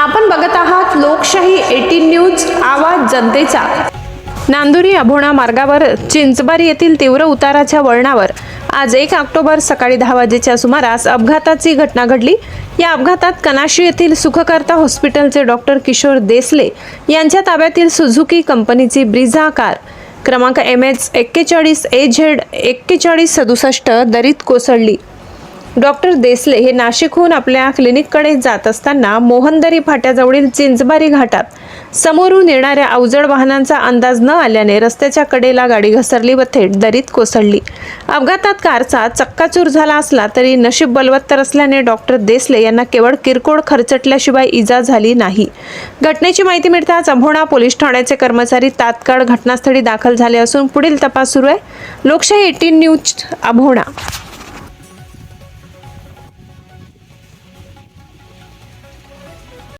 आपण बघत आहात लोकशाही एटीन न्यूज आवाज जनतेचा. नांदुरी अभोणा मार्गावर चिंचबारी येथील तीव्र उताराच्या वळणावर आज एक ऑक्टोबर सकाळी दहा वाजेच्या सुमारास अपघाताची घटना घडली. या अपघातात कनाशी येथील सुखकर्ता हॉस्पिटलचे डॉक्टर किशोर देसले यांच्या ताब्यातील सुझुकी कंपनीची ब्रिझा कार. क्रमांक एम एच एक्केचाळीस ए झेड एक्केचाळीस सदुसष्ट दरीत कोसळली. डॉक्टर देसले हे नाशिकहून आपल्या क्लिनिककडे जात असताना मोहनदरी फाट्याजवळील चिंचबारी घाटात. समोरून येणाऱ्या अवजड वाहनांचा अंदाज न आल्याने रस्त्याच्या कडेला गाडी घसरली व थेट दरीत कोसळली. अपघातात कारचा चक्काचूर झाला असला तरी नशीब बलवत्तर असल्याने डॉक्टर देसले यांना केवळ किरकोळ खरचटल्याशिवाय इजा झाली नाही. घटनेची माहिती मिळताच अंभोणा पोलीस ठाण्याचे कर्मचारी तात्काळ घटनास्थळी दाखल झाले असून पुढील तपास सुरू आहे. लोकशाही एटीन न्यूज अंभोणा.